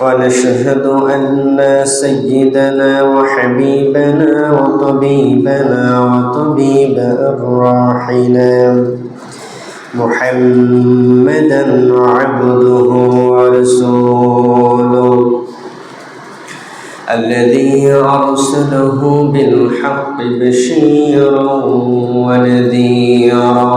ونشهد أن سيدنا وحبيبنا وطبيبنا وطبيب أرواحنا محمدا عبده ورسوله الذي أرسله بالحق بشيرا ونذيرا.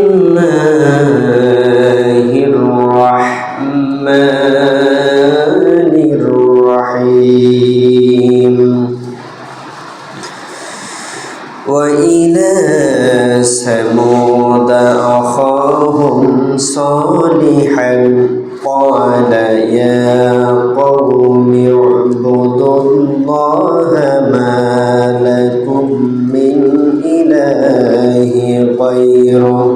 الله الرحمن الرحيم. وإلى ثمود أخاهم صالحا قال يا قوم اعبدوا الله ما لكم من إله غيره.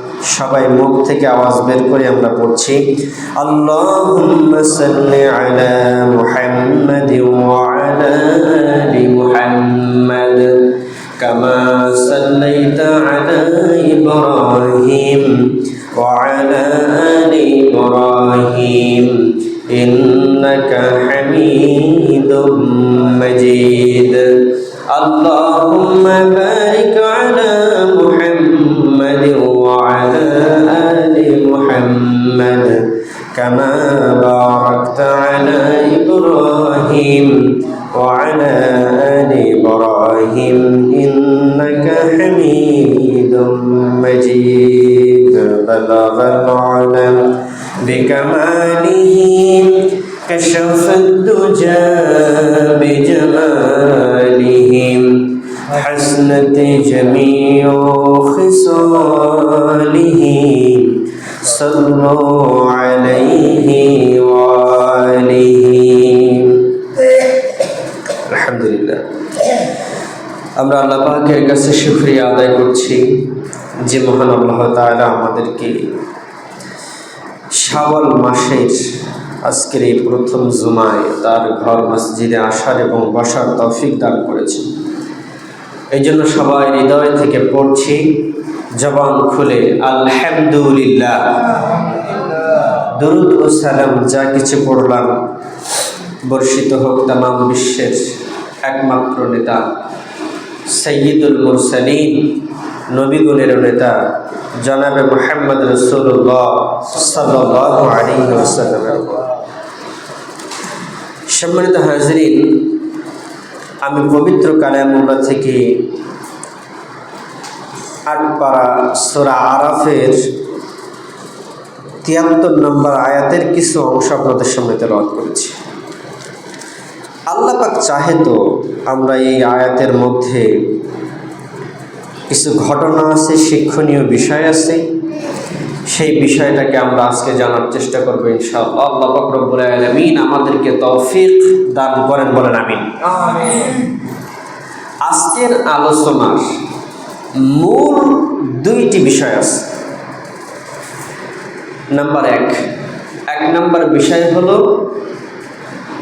সবাই মুখ থেকে আওয়াজ বের করে আমরা পড়ছি আল্লাহ সাল্লি আলা মুহাম্মাদি ওয়া আলা আলি মুহাম্মাদ কামা সাল্লাইতা আলা ইব্রাহিম ওয়া إبراهيم وعلى آل إبراهيم إنك حميد مجيد. بلغ العلم بكماله كشف الدجى بجمالهم حسنت جميع خصاله. صلوا عليه وآله الحمد لله আমরা আল্লাহ পাকের কাছে শুক্রিয়া আদায় করছি যে মহান আল্লাহ তাআলা আমাদেরকে শাওয়াল মাসের আজকের এই প্রথম জুমায় তার ঘর মসজিদে আসার এবং বসার তৌফিক দান করেছেন এই জন্য সবাই হৃদয় থেকে পড়ছি জবান খুলে, আলহামদুলিল্লাহ। দরুদ ও সালাম, যা কিছু পড়লাম, বর্ষিত হোক তাম বিশ্বের একমাত্র নেতা সৈয়দুল মুরসালিন নবীগুণের নেতা, জনাবে মোহাম্মদ সম্মানিত হাজরিন, আমি পবিত্র কালামুল্লাহ থেকে আটপাড়া সোরা আরাফের তিয়াত্তর নম্বর আয়াতের কিছু অংশ আপনাদের সামনে তেলাওয়াত করেছি। আল্লাহ পাক চাহে তো আমরা এই আয়াতের মধ্যে কিছু ঘটনা আছে শিক্ষণীয় বিষয় আছে। সেই বিষয়টাকে আমরা আজকে জানার চেষ্টা করব ইনশাআল্লাহ। আল্লাহ রব্বুল আলামিন আমাদেরকে তৌফিক দান করেন বলেন আমিন। আজকের আলোচনার মূল দুইটি বিষয় আছে। নাম্বার এক। এক নাম্বার বিষয় হলো,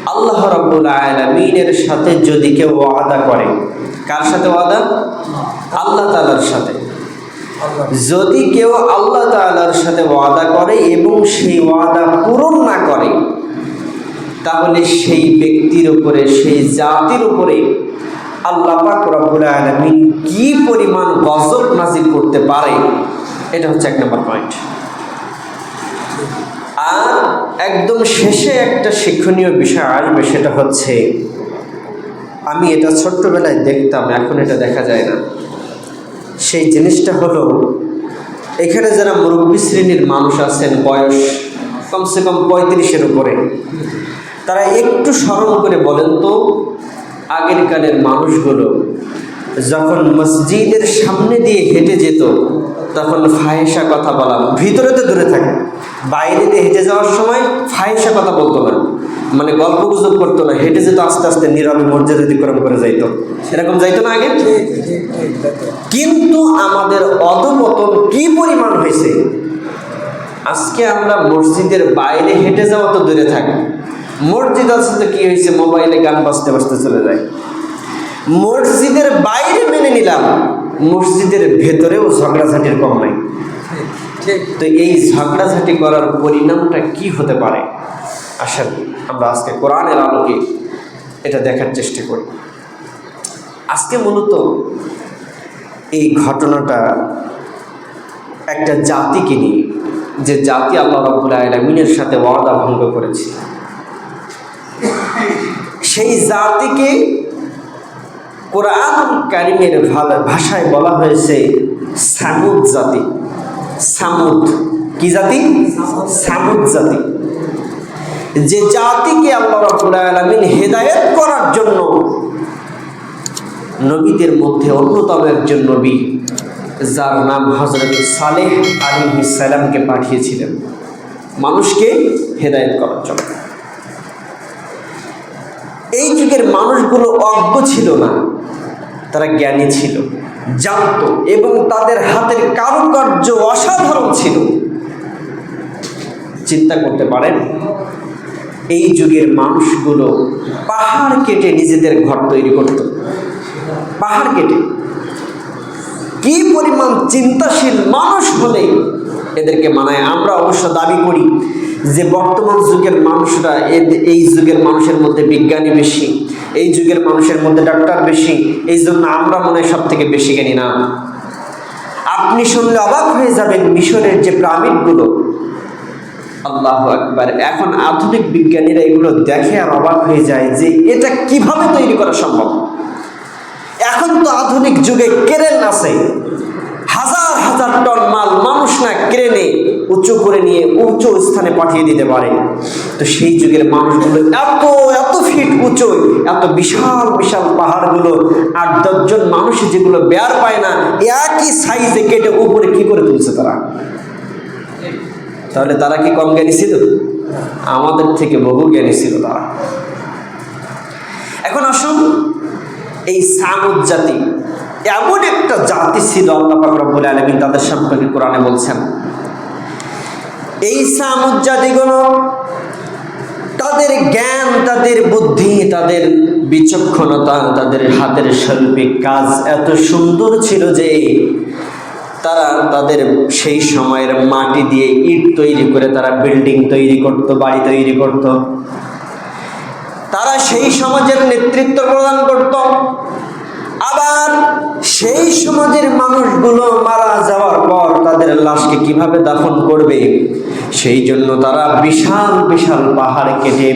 আল্লাহ রাব্বুল আলামিনের সাথে যদি কেউ ওয়াদা করে, কার সাথে ওয়াদা? আল্লাহ তাআলার সাথে। যদি কেউ আল্লাহ তাআলার সাথে ওয়াদা করে এবং সেই ওয়াদা পূরণ না করে, তাহলে সেই ব্যক্তির উপরে, সেই জাতির উপরে আল্লাহ পাক রব্বুল আলামিন কি পরিমাণ গজব নাজিল করতে পারে? এটা হচ্ছে এক নম্বর পয়েন্ট আর একদম শেষে একটা শিক্ষণীয় বিষয় আসবে, সেটা হচ্ছে, আমি এটা ছোট্টবেলায় দেখতাম, এখন এটা দেখা যায় না। সেই জিনিসটা হলো, এখানে যারা মুরব্বী শ্রেণির মানুষ আছেন, বয়স কমসে কম পঁয়ত্রিশের উপরে, তারা একটু স্মরণ করে বলেন তো আগের কালের মানুষগুলো যখন মসজিদের সামনে দিয়ে হেঁটে যেত, তখন ফাহেসা কথা বলা, ভিতরে তো দূরে থাকে, বাইরে দিয়ে হেঁটে যাওয়ার সময় ফাহেসা কথা বলতো না। মানে গল্প গুজব করতো না, হেঁটে যেত, আস্তে আস্তে নীরবে মর্যাদা অতিক্রম করে যাইতো। এরকম যাইতো না আগে? কিন্তু আমাদের অধপতন কি পরিমাণ হয়েছে? আজকে আমরা মসজিদের বাইরে হেঁটে যাওয়া তো দূরে থাকি মসজিদ আছে তো কি হয়েছে? মোবাইলে গান বাজতে বাজতে চলে যায়। মসজিদের বাইরে মেনে নিলাম মসজিদের ভেতরেও ঝগড়াঝাটির কম নাই। তো এই ঝগড়াঝাটি করার পরিণামটা কি হতে পারে? আসেন আমরা আজকে কোরআনের আলোকে এটা দেখার চেষ্টা করি। আজকে মূলত এই ঘটনাটা একটা জাতিকে নিয়ে যে জাতি আল্লাহ রাবুল আলমিনের সাথে ওয়াদা ভঙ্গ করেছে সেই জাতিকে কোরআন কারিমের ভাষায় বলা হয়েছে সামুদ জাতি। সামুদ কি জাতি? সামুদ জাতি। যে জাতিকে আল্লাহ রাবুল আলমিন হেদায়ত করার জন্য নবীদের মধ্যে অন্যতম একজন নবী, যার নাম হজরত সালেহ আলী সালামকে পাঠিয়েছিলেন। মানুষকে হেদায়ত করার জন্য। এই যুগের মানুষগুলো অজ্ঞ ছিল না। তারা জ্ঞানী ছিল, জানত এবং তাদের হাতের কারুকার্য অসাধারণ ছিল। চিন্তা করতে পারেন, এই যুগের মানুষগুলো পাহাড় কেটে নিজেদের ঘর তৈরি করত। পাহাড় কেটে। কি পরিমাণ চিন্তাশীল মানুষ হলে এদেরকে মানায়? আমরা অবশ্য দাবি করি যে বর্তমান যুগের মানুষরা এই যুগের মানুষের মধ্যে বিজ্ঞানী বেশি, এই যুগের মানুষের মধ্যে ডাক্তার বেশি, এই জন্য আমরা মনে হয় সব থেকে বেশি জ্ঞানী না। আপনি শুনলে অবাক হয়ে যাবেন মিশরের যে প্রামিডগুলো আল্লাহ একবার এখন আধুনিক বিজ্ঞানীরা এগুলো দেখে আর অবাক হয়ে যায় যে এটা কীভাবে তৈরি করা সম্ভব। এখন তো আধুনিক যুগে কেরেন আছে, হাজার হাজার টন মাল মানুষ না ক্রেনে উঁচু করে নিয়ে উঁচু স্থানে পাঠিয়ে দিতে পারে। তো সেই যুগের মানুষগুলো এত এত ফিট উঁচু, এত বিশাল বিশাল পাহাড়গুলো, আট দশজন মানুষ যেগুলো বেয়ার পায় না, একই সাইজে কেটে উপরে কি করে তুলছে তারা? তাহলে তারা কি কম জ্ঞানী ছিল? আমাদের থেকে বহু জ্ঞানী ছিল তারা। এখন আসুন, এই সামুদ জাতি এমন একটা জাতি ছিল আল্লাহ রব্বুল আলমিন তাদের সম্পর্কে কোরআনে বলছেন। এই সামুদ জাতিগুলো তাদের জ্ঞান, তাদের বুদ্ধি, তাদের বিচক্ষণতা, তাদের হাতের শৈল্পিক কাজ এত সুন্দর ছিল যে তারা তাদের সেই সময়ের মাটি দিয়ে ইট তৈরি করে তারা বিল্ডিং তৈরি করত, বাড়ি তৈরি করত। তারা সেই সমাজের নেতৃত্ব প্রদান করত। আবার সেই সমাজের মানুষগুলো মারা যাওয়ার পর তাদের লাশকে কীভাবে দাফন করবে? সেই জন্য তারা বিশাল বিশাল পাহাড় কেটে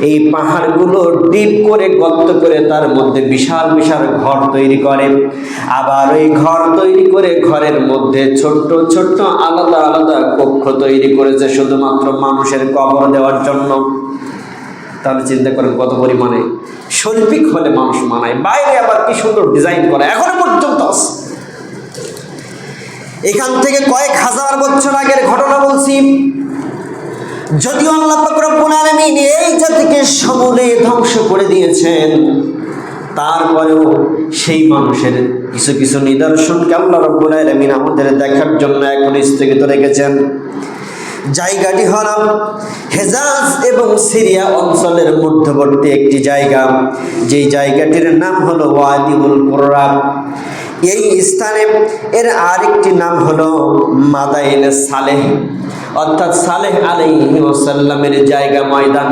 এই পাহাড়গুলো ডিপ করে গর্ত করে তার মধ্যে বিশাল বিশাল ঘর তৈরি করে। আবার ওই ঘর তৈরি করে ঘরের মধ্যে ছোট্ট ছোট্ট আলাদা আলাদা কক্ষ তৈরি করেছে শুধুমাত্র মানুষের কবর দেওয়ার জন্য। তাহলে চিন্তা করেন কত পরিমাণে শৈল্পিক হলে মানুষ মানায়। বাইরে আবার কি সুন্দর ডিজাইন করে। এখনও পর্যন্ত আছে। এখান থেকে কয়েক হাজার বছর আগের ঘটনা বলছি। যদিও আল্লাহ রব্বুল আলামিন এই জাতিকে সমূলে ধ্বংস করে দিয়েছেন, তারপরেও সেই মানুষের কিছু কিছু নিদর্শনকে আল্লাহ রব্বুল আলামিন আমাদের দেখার জন্য এখন স্থগিত রেখেছেন। জায়গাটি হল হেজাজ এবং সিরিয়া অঞ্চলের মধ্যবর্তী একটি জায়গা। যেই জায়গাটির নাম হলো ওয়াদিউল কোরআন এই স্থানে এর আরেকটি নাম হলো মাদাইল সালেহ। অর্থাৎ সালেহ আলাইহি ওসাল্লামের জায়গা ময়দান।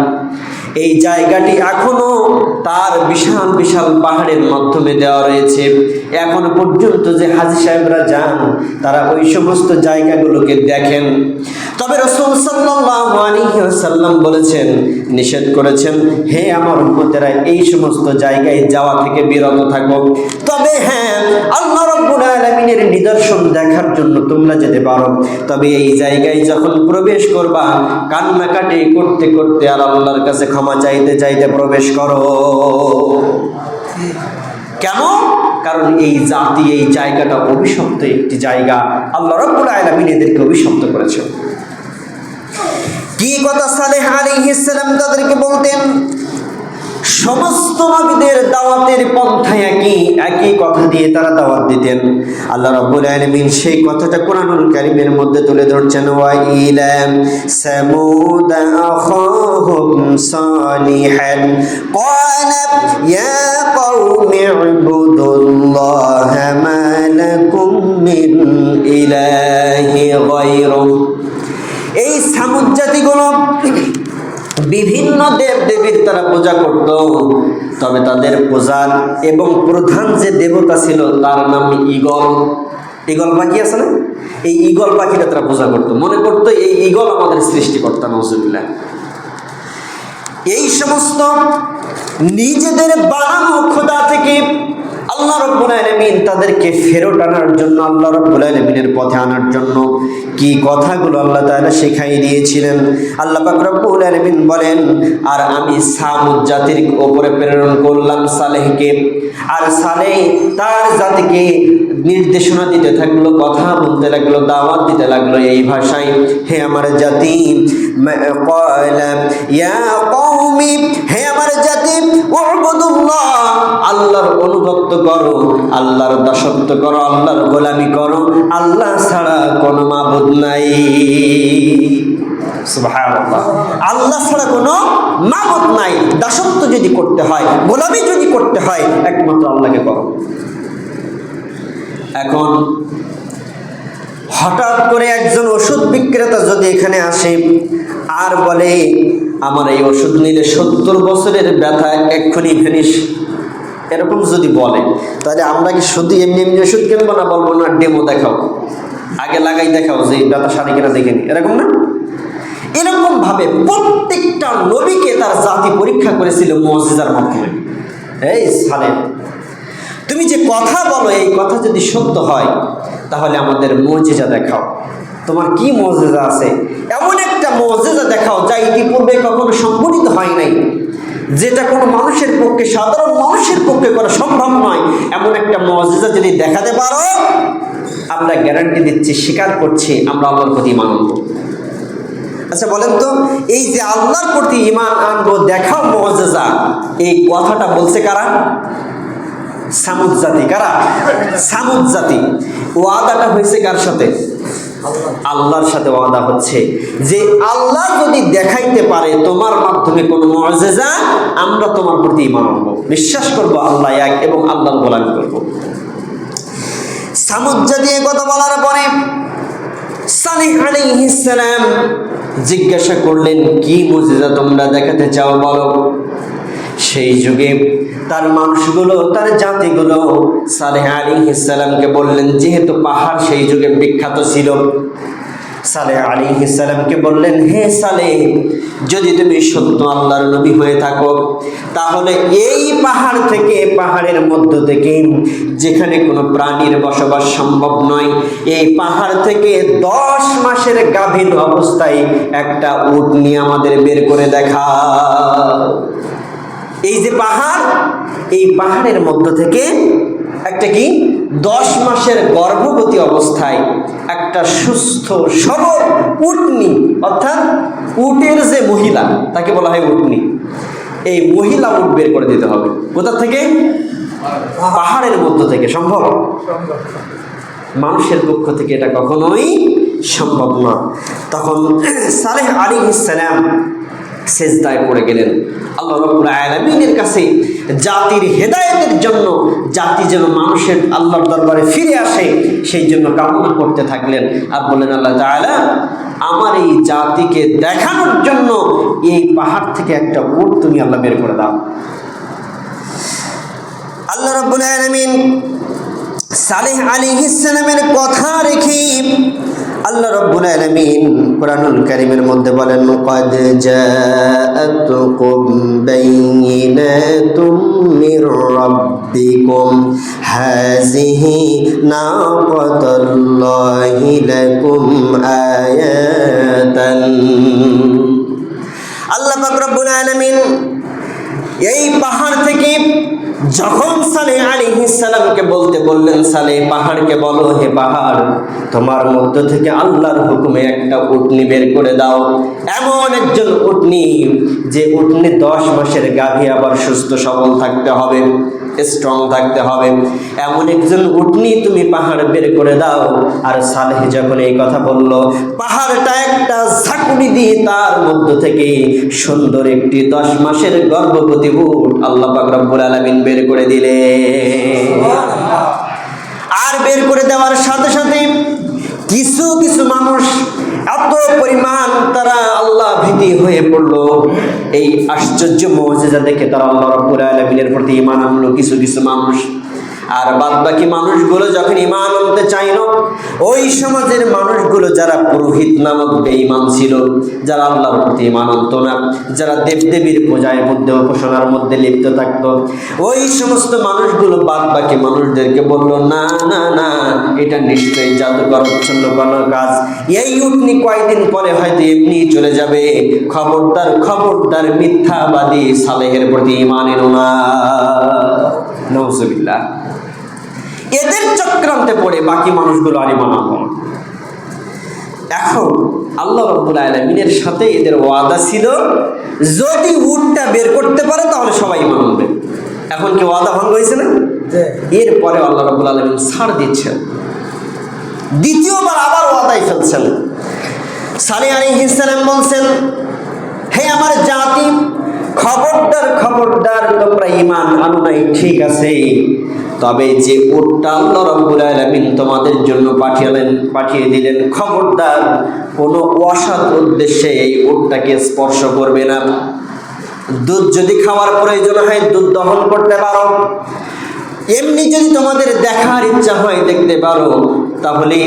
এই জায়গাটি এখনও তার বিশাল বিশাল পাহাড়ের মাধ্যমে দেওয়া রয়েছে। এখনও পর্যন্ত যে হাজি সাহেবরা যান, তারা ওই সমস্ত জায়গাগুলোকে দেখেন। তবে রসুল সাল্লাল্লাহু ওয়াসাল্লাম বলেছেন, নিষেধ করেছেন, হে আমার উম্মতেরা, এই সমস্ত জায়গায় যাওয়া থেকে বিরত থাকো। তবে হ্যাঁ আল্লাহ রাব্বুল আলামিনের নিদর্শন দেখার জন্য তোমরা যেতে পারো। তবে এই জায়গায় যখন প্রবেশ করবা, কান্নাকাটি করতে করতে আর আল্লাহর কাছে ক্ষমা চাইতে চাইতে প্রবেশ করো। কেন? কারণ এই জাতি, এই জায়গাটা অভিশপ্ত একটি জায়গা। আল্লাহ রাব্বুল আলামিন এদেরকে অভিশপ্ত করেছেন। কি কথা সালেহ আলাইহিস সালাম তাদেরকে বলতেন? সমস্ত নবীদের দাওয়াতের পন্থা একই একই কথা দিয়ে তারা দাওয়াত দিতেন। আল্লাহ রাব্বুল আলামিন সেই কথাটা কোরআনুল কারীমের মধ্যে তুলে ধরছেন ওয়া ইলাম সামুদ আখাহুম সালিহান। ক্বালা, ইয়া কওমি ইবুদুল্লাহ মা লাকুম মিন ইলাহি গায়রুহু। এই সামুদ জাতিগুলো বিভিন্ন দেব দেবীর তারা পূজা করত। তবে তাদের পূজার এবং প্রধান যে দেবতা ছিল, তার নাম ইগল ইগল পাখি আছে না? এই ইগল পাখিটা তারা পূজা করত। মনে করতো এই ইগল আমাদের সৃষ্টিকর্তা নজরুল্লাহ এই সমস্ত নিজেদের বানানো খোদা থেকে আল্লাহ রব্বুল আলামিন তাদেরকে ফেরত আনার জন্য, আল্লাহ রব্বুল আলামিনের পথে আনার জন্য কি কথাগুলো আল্লাহ তাআলা শেখাই দিয়েছিলেন? আল্লাহ পাক রব্বুল আলামিন বলেন, আর আমি সামুদ জাতির ওপরে প্রেরণ করলাম সালেহকে। আর সালেহ তার জাতিকে নির্দেশনা দিতে থাকল, কথা বলতে লাগল, দাওয়াত দিতে লাগল এই ভাষায়, হে আমার জাতি ইয়া কওমি হে আমার জাতি, উবুদুল্লাহ, আল্লাহর অনুগত করো, আল্লাহর দাসত্ব করো, আল্লাহর গোলামি করো, আল্লাহ ছাড়া কোনো মাবুদ নাই। আল্লাহ ছাড়া কোনো মাবুদ নাই। দাসত্ব যদি করতে হয়, গোলামি যদি করতে হয়, একমাত্র আল্লাহকে করো। এখন হঠাৎ করে একজন ওষুধ বিক্রেতা যদি এখানে আসে, আর বলে আমার এই ওষুধ নিলে সত্তর বছরের ব্যথা এক্ষুনি ভেনিস এরকম যদি বলে, তাহলে আমরা কি শুধু এমনি এমনি ওষুধ কিনবো না বলব, না, ডেমো দেখাও। আগে লাগাই দেখাও যে ব্যথা সারি কিনা দেখে নি। এরকম না? এরকম ভাবে প্রত্যেকটা নবীকে তার জাতি পরীক্ষা করেছিল মসজিদার মাধ্যমে। এই সালে। তুমি যে কথা বলো, এই কথা যদি সত্য হয়, তাহলে আমাদের মজেজা দেখাও। তোমার কি মজেজা আছে? এমন একটা মজেজা দেখাও যা ইতিপূর্বে কখনো সংঘটিত হয় নাই। যেটা কোনো মানুষের পক্ষে, সাধারণ মানুষের পক্ষে করা সম্ভব নয়। এমন একটা মজেজা যদি দেখাতে পারো, আমরা গ্যারান্টি দিচ্ছি, স্বীকার করছি, আমরা আল্লাহর প্রতি মানব আচ্ছা বলেন তো, এই যে আল্লাহর প্রতি ইমান আনব, দেখাও মজেজা। এই কথাটা বলছে কারা? সামুদ জাতি। কারা? সামুদ জাতি। ওয়াদাটা হয়েছে কার সাথে? আল্লাহর সাথে ওয়াদা হচ্ছে। যে আল্লাহ যদি দেখাইতে পারে তোমার মাধ্যমে কোনো মজেজা, আমরা তোমার প্রতি ইমান আনব। বিশ্বাস করব, আল্লাহ এক এবং আল্লাহর গোলামি করব। সামুদ জাতি এ কথা বলার পরে জিজ্ঞাসা করলেন, কি মুজিজা তোমরা দেখাতে চাও বলো? সেই যুগে তার মানুষগুলো, তার জাতিগুলো সালেহ আলী ইসালামকে বললেন, যেহেতু পাহাড় সেই যুগে বিখ্যাত ছিল। সালেহ আলী ইসালামকে বললেন, হে সালে যদি তুমি সত্য আল্লাহর নবী হয়ে থাকো, তাহলে এই পাহাড় থেকে, পাহাড়ের মধ্য থেকে, যেখানে কোনো প্রাণীর বসবাস সম্ভব নয়, এই পাহাড় থেকে দশ মাসের গাভীর অবস্থায় একটা উট নিয়ে আমাদের বের করে দেখা। এই যে পাহাড়, এই পাহাড়ের মধ্য থেকে একটা কি? দশ মাসের গর্ভবতী অবস্থায় একটা সুস্থ, সবল উটনি, অর্থাৎ উটের যে মহিলা, তাকে বলা হয় উটনি। এই মহিলা উট বের করে দিতে হবে। কোথা থেকে? পাহাড়ের মধ্য থেকে। সম্ভব? মানুষের পক্ষ থেকে এটা কখনোই সম্ভব না। তখন সালেহ আলী ইসালাম সেজদায় পড়ে গেলেন। আল্লাহ রব্বুল আলামিনের কাছে জাতির হেদায়েতের জন্য, জাতি যেন মানুষের আল্লাহর দরবারে ফিরে আসে সেই জন্য কামনা করতে থাকলেন। আর বললেন আল্লাহ তাআলা, আমার এই জাতিকে দেখানোর জন্য এই পাহাড় থেকে একটা উট তুমি আল্লাহ বের করে দাও। আল্লাহ রব্বুল আলামিন সালেহ আলাইহিসসালামের কথা রেখে আল্লাহ রব্বুল আলামিন কোরআনুল কারীমের মধ্যে বলেন কদ জাআতুকুম বাইনাতুম মির রাব্বিকুম। হাযিহি নাকাতাল্লাহি লাকুম আয়াতান। আল্লাহ পাক রব্বুল আলামিন এই পাহাড় থেকে যখন সালে সালামকে বলতে বললেন, সালে পাহাড়কে বলো হে পাহাড়, তোমার মধ্য থেকে আল্লাহর হুকুমে একটা উটনি বের করে দাও। এমন একজন উটনি, যে উটনি দশ মাসের গাভী আবার সুস্থ সবল থাকতে হবে। স্ট্রং থাকতে হবে। এমন একজন উঠনি তুমি পাহাড় বের করে দাও। আর সালেহ যখন এই কথা বলল পাহাড়টা একটা ঝাঁকুনি দিয়ে তার মধ্য থেকে সুন্দর একটি দশ মাসের গর্ভবতী উট আল্লাহ পাক রব্বুল আলামিন বের করে দিলে আর বের করে দেওয়ার সাথে সাথে কিছু কিছু মানুষ এত পরিমাণ তারা আল্লাহ ভীতি হয়ে পড়ল। এই আশ্চর্য মহজেজা দেখে তারা আল্লাহ রব্বুল আলমিনের প্রতি ইমান আনলো। কিছু কিছু মানুষ আর বাদ বাকি মানুষগুলো যখন ইমান আনতে চাইল, ওই সমাজের মানুষগুলো যারা পুরোহিত নামক বেঈমান ছিল, যারা আল্লাহর প্রতি ইমান আনত না, যারা দেবদেবীর পূজায় মধ্যে উপাসনার মধ্যে লিপ্ত থাকতো, ওই সমস্ত মানুষগুলো বাদ বাকি মানুষদেরকে বলল, না না না, এটা নিশ্চয়ই জাদুকর উচ্ছন্ন করার কাজ। এই উটনি কয়েকদিন পরে হয়তো এমনি চলে যাবে। খবরদার খবরদার মিথ্যাবাদী সালেহের প্রতি ইমান এনো না। নজবিল্লা এদের চক্রান্তে পড়ে বাকি মানুষগুলো আর ইমান আনলো না এখন আল্লাহ রব্বুল আলমিনের সাথে এদের ওয়াদা ছিল যদি উটটা বের করতে পারে তাহলে সবাই ইমান আনবে। এখন কি ওয়াদা ভঙ্গ হয়েছে না? এরপরে আল্লাহ রব্বুল আলমিন ছাড় দিচ্ছেন। দ্বিতীয়বার আবার ওয়াদাই ফেলছেন। সালি আলী ইসলাম বলছেন হে আমার জাতি খবরদার খবরদার তোমরা ইমান আনো নাই ঠিক আছে তবে যে উটটা আল্লাহ রব্বুল আলামিন তোমাদের জন্য পাঠিয়েলেন, পাঠিয়ে দিলেন, খবরদার, কোনো অসৎ উদ্দেশ্যে এই উটটাকে স্পর্শ করবে না। দুধ যদি খাওয়ার প্রয়োজন হয়, দুধ দহন করতে পারো। এমনি যদি তোমাদের দেখার ইচ্ছা হয়, দেখতে পারো, তাহলে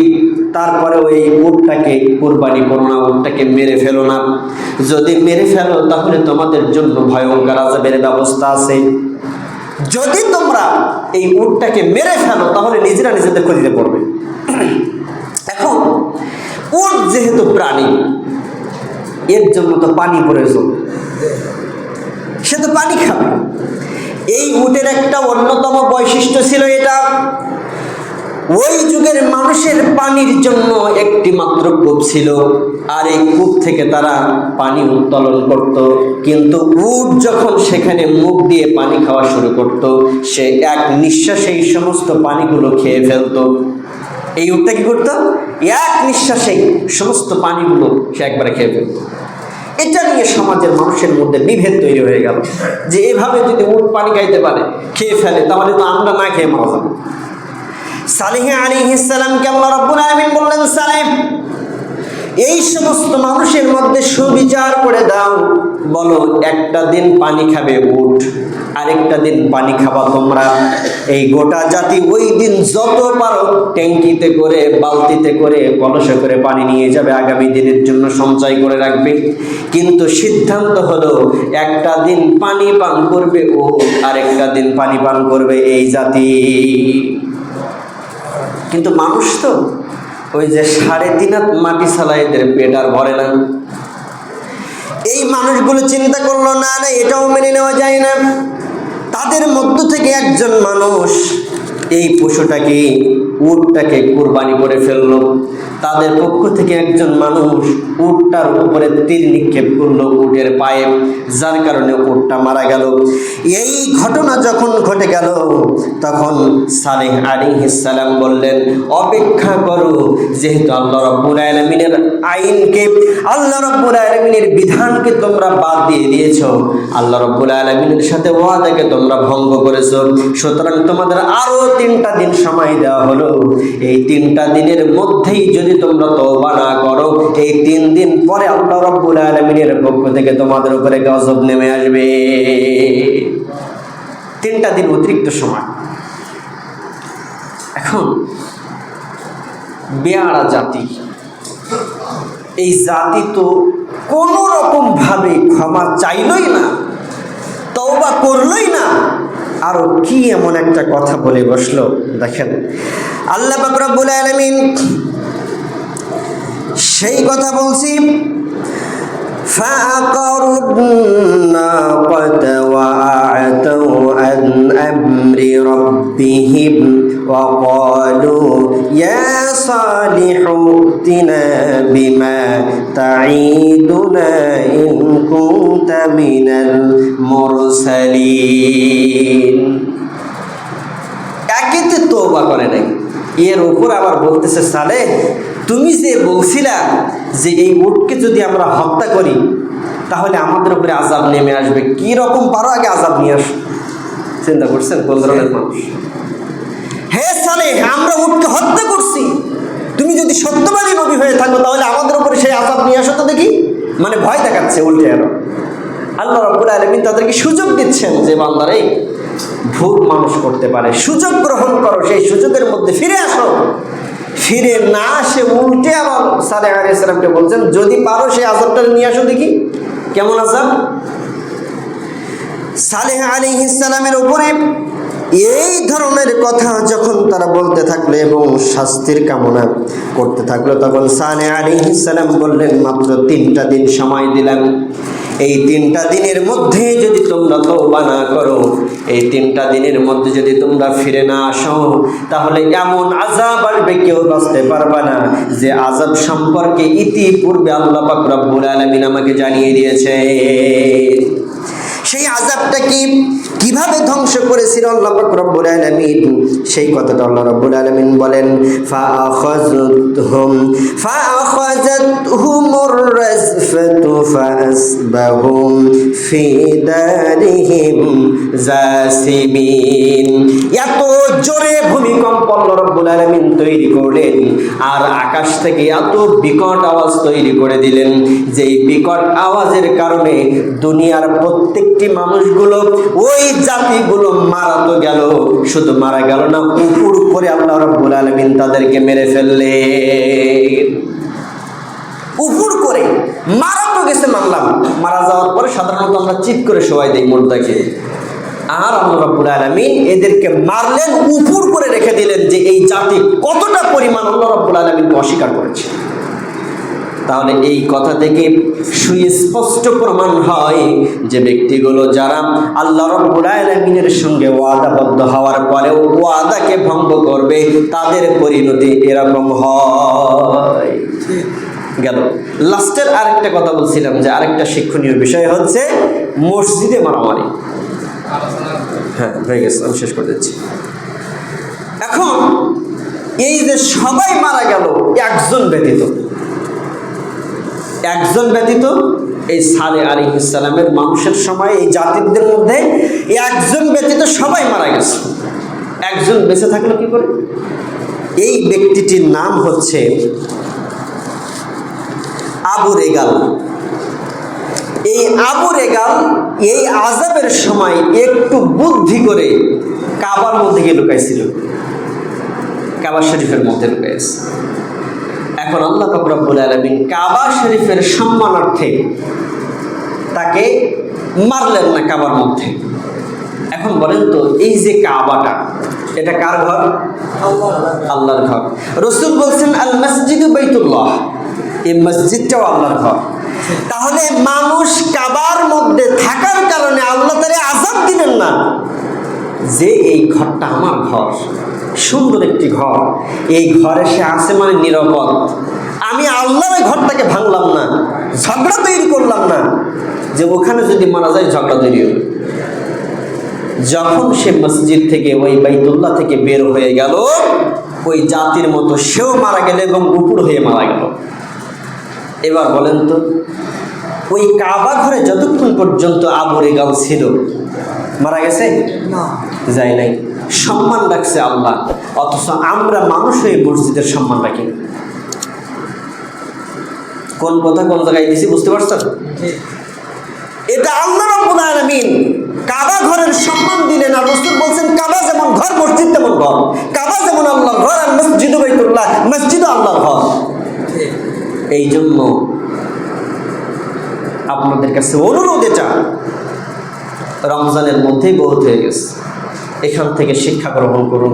তারপরে ওই উটটাকে কোরবানি করো না, উটটাকে মেরে ফেলো না। যদি মেরে ফেলো, তাহলে তোমাদের জন্য ভয়ঙ্কর আজাবের ব্যবস্থা আছে। যদি তোমরা এই উটটাকে মেরে ফেলো, তাহলে নিজেরা নিজেদের ক্ষতিতে পড়বে। এখন, উট যেহেতু প্রাণী, এর জন্য তো পানি প্রয়োজন। সে তো পানি খাবে। এই উটের একটা অন্যতম বৈশিষ্ট্য ছিল এটা। ওই যুগের মানুষের পানির জন্য একটি মাত্র কূপ ছিল। আর এই কূপ থেকে তারা পানি উত্তোলন করত। কিন্তু উট যখন সেখানে মুখ দিয়ে পানি খাওয়া শুরু করত, সে এক নিঃশ্বাসে এই সমস্ত পানিগুলো খেয়ে ফেলতো। এই উটটা কি করতো? এক নিঃশ্বাসেই সমস্ত পানিগুলো সে একবারে খেয়ে ফেলতো। এটা নিয়ে সমাজের মানুষের মধ্যে বিভেদ তৈরি হয়ে গেল। যে এভাবে যদি উট পানি খাইতে পারে, খেয়ে ফেলে, তাহলে তো আমরা না খেয়ে মারা যাব। সালিহ আলী ইসালামকে আল্লাহ রব্বুল আলমিন বললেন সালেম এই সমস্ত মানুষের মধ্যে সুবিচার করে দাও। বলো, একটা দিন পানি খাবে উঠ আরেকটা দিন পানি খাবা তোমরা। এই গোটা জাতি ওই দিন যত পারো ট্যাঙ্কিতে করে, বালতিতে করে কলসে করে পানি নিয়ে যাবে, আগামী দিনের জন্য সঞ্চয় করে রাখবে। কিন্তু সিদ্ধান্ত হলো, একটা দিন পানি পান করবে ও আরেকটা দিন পানি পান করবে এই জাতি। কিন্তু মানুষ তো ওই যে সাড়ে তিন হাত মাটি ছাড়া এদের পেট আর ভরে না। এই মানুষগুলো চিন্তা করল, না না, এটাও মেনে নেওয়া যায় না। তাদের মধ্য থেকে একজন মানুষ, এই পশুটাকে উটটাকে কুরবানি করে ফেলল। তাদের পক্ষ থেকে একজন মানুষ উটটার উপরে তীর নিক্ষেপ করল উটের পায়ে, যার কারণে উটটা মারা গেল। এই ঘটনা যখন ঘটে গেল, তখন সালেহ আলী সালাম বললেন, অপেক্ষা করো, যেহেতু আল্লাহ রব্বুল আলমিনের আইনকে, আল্লাহ রব্বুল আলমিনের বিধানকে তোমরা বাদ দিয়ে দিয়েছ, আল্লাহ রব্বুল আলমিনের সাথে ওয়াদাকে তোমরা ভঙ্গ করেছ। সুতরাং তোমাদের আরও তিনটা দিন সময় দেওয়া হলো। এই তিনটা দিনের মধ্যেই যদি তোমরা তওবা না করো, এই তিন দিন পরে আল্লাহ রব্বুল আলমিনের পক্ষ থেকে তোমাদের উপরে গজব নেমে আসবে। তিনটা দিন অতিরিক্ত সময়। এখন বেয়ারা জাতি, এই জাতি তো কোনো রকম ভাবে ক্ষমা চাইলই না, তওবা করলই না আরো কি এমন একটা কথা বলে বসলো দেখেন আল্লাহ বাকরাবুল আলমিন সেই কথা বলছি فعقروا الناقة وأعتوا عن أمر ربهم وقالوا يا صالح ائتنا بما تعيدنا إن كنت من المرسلين একেতে তোবা করে নাই এর উপর আবার বলতেছে সালে তুমি যে বলছিলা যে এই উটকে যদি আমরা হত্যা করি তাহলে আমাদের উপরে আজাব নেমে আসবে কি রকম পারো আগে আজাব নিয়ে আস চিন্তা করছেন কোন ধরনের মানুষ হে সালে আমরা উটকে হত্যা করছি তুমি যদি সত্যবাদী নবী হয়ে থাকো, তাহলে আমাদের উপরে সেই আজাব নিয়ে আসো তো দেখি। মানে ভয় দেখাচ্ছে উল্টে আরও আল্লাহ রব্বুল আলমিন তাদেরকে সুযোগ দিচ্ছেন যে, বান্দারে ভুল মানুষ করতে পারে। সুযোগ গ্রহণ করো, সেই সুযোগের মধ্যে ফিরে আসো। ফিরে না আসে উল্টে আবার সালে আলী ইসলামকে বলছেন, যদি পারো সেই আজাবটা নিয়ে আসো দেখি। কেমন আজাব সালেহ আলী ইসলামের উপরে এই ধরনের কথা যখন তারা বলতে থাকল এবং শাস্তির কামনা করতে থাকল, তখন সালে আলী ইসলাম বললেন, মাত্র তিনটা দিন সময় দিলাম। এই তিনটা দিনের মধ্যে যদি তোমরা তওবা না করো, এই তিনটা দিনের মধ্যে যদি তোমরা ফিরে না আসো, তাহলে এমন আজাব আসবে, কেউ বাঁচতে পারবে না। যে আজাব সম্পর্কে ইতিপূর্বে আল্লাহ পাক রব্বুল আলামিন আমাকে জানিয়ে দিয়েছে। সেই আজাবটা কি? কীভাবে ধ্বংস করেছিল আল্লাহ রব্বুল আলামিন? সেই কথাটা আল্লাহ রব্বুল আলামিন বলেন ফা জাসিমিন। এত জোরে ভূমিকম্প রব্বুল আলামিন তৈরি করলেন, আর আকাশ থেকে এত বিকট আওয়াজ তৈরি করে দিলেন বিকট আওয়াজের কারণে দুনিয়ার প্রত্যেকটি মানুষগুলো, ওই জাতিগুলো মারা তো গেল। শুধু মারা গেল না করে আল্লাহ রব্বুল তাদেরকে মেরে ফেললে উপর করে মারা তো গেছে মানলাম। মারা যাওয়ার পরে সাধারণত আমরা চিৎ করে সবাই দিই মুর্দাকে। আর আল্লাহ রাব্বুল আলামিন এদেরকে মারলেন উপর করে রেখে দিলেন যে এই জাতি কতটা পরিমাণ আল্লাহ রাব্বুল আলামিনকে অস্বীকার করেছে। তাহলে এই কথা থেকে সুস্পষ্ট প্রমাণ হয় যে ব্যক্তিগুলো যারা আল্লাহ রব্বুল আলামিনের সঙ্গে ওয়াদাবদ্ধ হওয়ার পরেও ওয়াদাকে ভঙ্গ করবে, তাদের পরিণতি এরকম হয়। গেল। লাস্টের আরেকটা কথা বলছিলাম যে আরেকটা শিক্ষণীয় বিষয় হচ্ছে মসজিদে মারামারি। হ্যাঁ হয়ে গেছে, আমি শেষ করে দিচ্ছি। এখন, এই যে সবাই মারা গেল, একজন ব্যতীত। একজন ব্যতীত, এই সালে আলী ইসলামের মানুষের সময়, এই জাতিদের মধ্যে একজন ব্যতীত সবাই মারা গেছে। একজন বেঁচে থাকল কি করে? এই ব্যক্তিটির নাম হচ্ছে আবু রেগাল। এই আবু রেগাল এই আজাবের সময় একটু বুদ্ধি করে কাবার মধ্যে গিয়ে লুকাইছিল। কাবা শরীফের মধ্যে লুকাইছে। এখন আল্লাহ ফকরাবুল আলমিন কাবা শরীফের সম্মানার্থে তাকে মারলেন না কাবার মধ্যে। এখন বলেন তো, এই যে কাবাটা, এটা কার ঘর? আল্লাহর ঘর। রসুল বলছেন আল মসজিদ বাইতুল্লাহ। এই মসজিদটাও আল্লাহর ঘর। তাহলে মানুষ কাবার মধ্যে থাকার কারণে আল্লাহ তারে আজাদ দিলেন না। যে এই ঘরটা আমার ঘর সুন্দর একটি ঘর এই ঘরে সে আছে মানে নিরাপদ। আমি আল্লাহর ঘরটাকে ভাঙলাম না ঝগড়া তৈরি করলাম না যে ওখানে যদি মারা যায় ঝগড়া তৈরি হবে। যখন সে মসজিদ থেকে ওই বাইতুল্লাহ থেকে বের হয়ে গেল ওই জাতির মতো সেও মারা গেল এবং উপর হয়ে মারা গেল। এবার বলেন তো ওই কাবা ঘরে যতক্ষণ পর্যন্ত আবরে গাল ছিল মারা গেছে? যায় নাই। সম্মান রাখছে আল্লাহ অথচ আমরা মানুষ হয়ে মসজিদের সম্মান রাখি। কোন কথা কোন জায়গায় দিছি বুঝতে পারছেন? এটা আল্লাহ রাব্বুল এই জন্য আপনাদের কাছে অনুরোধ এটা রমজানের মধ্যেই বহুত হয়ে গেছে। এখান থেকে শিক্ষা গ্রহণ করুন।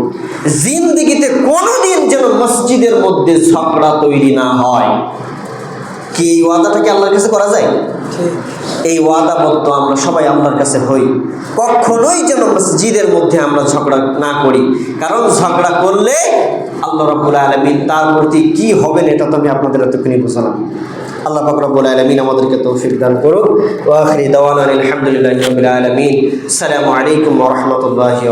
জিন্দিগিতে কোনোদিন যেন মসজিদের মধ্যে ঝগড়া তৈরি না হয়। কি এই ওয়াদাটা কি আল্লাহর কাছে করা যায়? এই ওয়াদাবদ্ধ আমরা সবাই আল্লাহর কাছে হই কখনোই যেন মসজিদের মধ্যে আমরা ঝগড়া না করি। কারণ ঝগড়া করলে আল্লাহ রাব্বুল আলামিন তার প্রতি কি হবেন এটা তো আমি আপনাদের এতক্ষণই বুঝলাম। আল্লাহ পাক রব্বুল আলামিন আমাদেরকে তৌফিক দান করুক। ওয়া আখিরি দাওয়ানা আলহামদুলিল্লাহি রাব্বিল আলাইকুম রাহমাতুল্লাহি